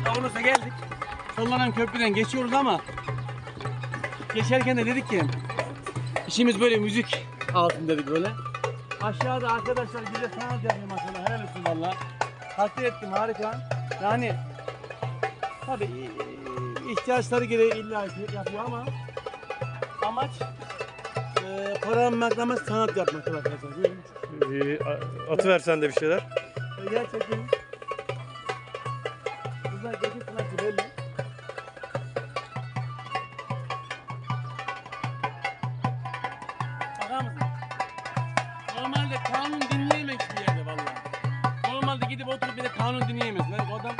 olarak Avanos'a geldik. Sallanan köprüden geçiyoruz ama geçerken de dedik ki işimiz böyle müzik altın dedik böyle. Aşağıda arkadaşlar bize sanat yapıyor maşallah helal olsun valla. Takdir ettim harika. Yani tabii e, ihtiyaçları gereği illa yapıyor ama amaç e, para maklamak sanat yapmak arkadaşlar. Ee, a- atıversen de bir şeyler. Gerçekten Sanatçı belli. Bakar mısın? Normalde kanun dinleyemek bir yerde vallahi. Normalde gidip oturup bir de kanun dinleyemezsin. Lan bu adam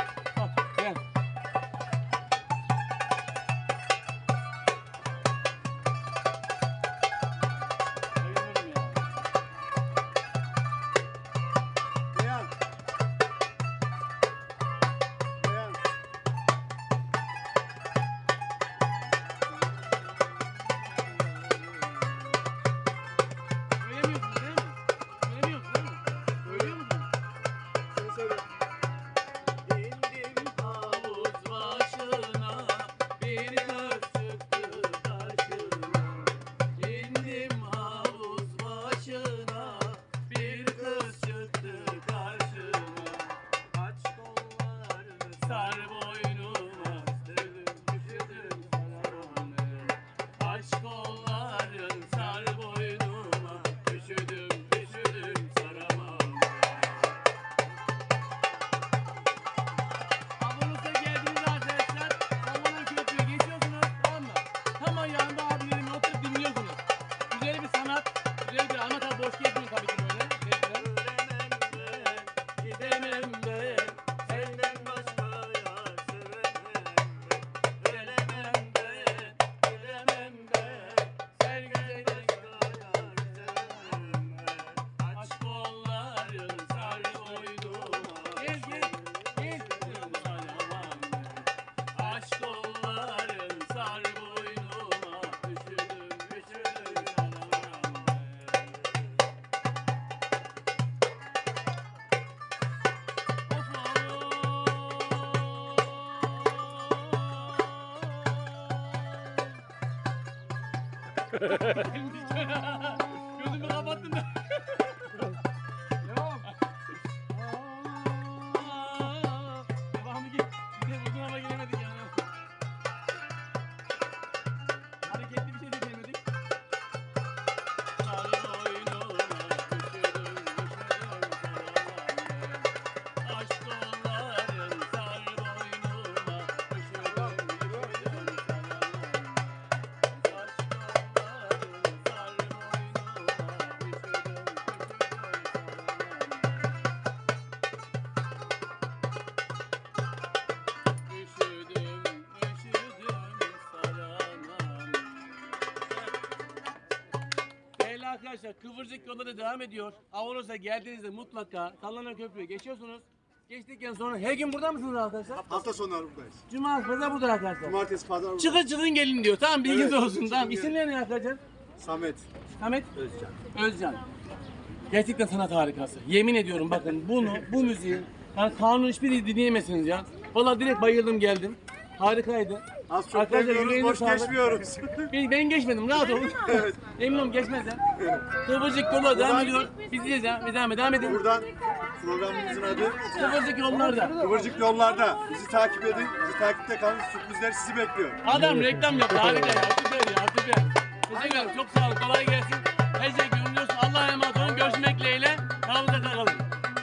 呵呵呵呵，你。Arkadaşlar Kıvırcık yolda da devam ediyor. Avanos'a geldiğinizde mutlaka Sallanan Köprü'yü geçiyorsunuz. Geçtikten sonra her gün burada mısınız arkadaşlar? Hafta sonları buradayız. Cuma, pazar burada arkadaşlar. Cumartesi, pazar buradayız. Çıkın çıkın gelin diyor. Tamam bilginiz Evet, olsun. çıkın Tamam. gelin. İsimler ne arkadaşlar? Samet. Ahmet Özcan. Özcan. Gerçekten sanat harikası. Yemin ediyorum bakın bunu, bu müziği yani kanun hiçbiri dinleyemezsiniz ya. Vallahi direkt bayıldım geldim. Harikaydı. Az çok Arkadaşlar, yüreğinize boş sağlık. geçmiyoruz. Ben, ben geçmedim rahat olun. Eminim geçmezler. Kıvırcık yola devam ediyor. Biz diyeceğiz ya. Biz devam, devam edin. Buradan programımızın adı Kıvırcık yollarda. Kıvırcık Yollarda. Bizi takip edin. Bizi takipte kalın. Sürprizler sizi bekliyor. Adam reklam yaptı. Harika ya. Süper ya. Süper. Teşekkür ederim. Çok sağ olun. Kolay gelsin.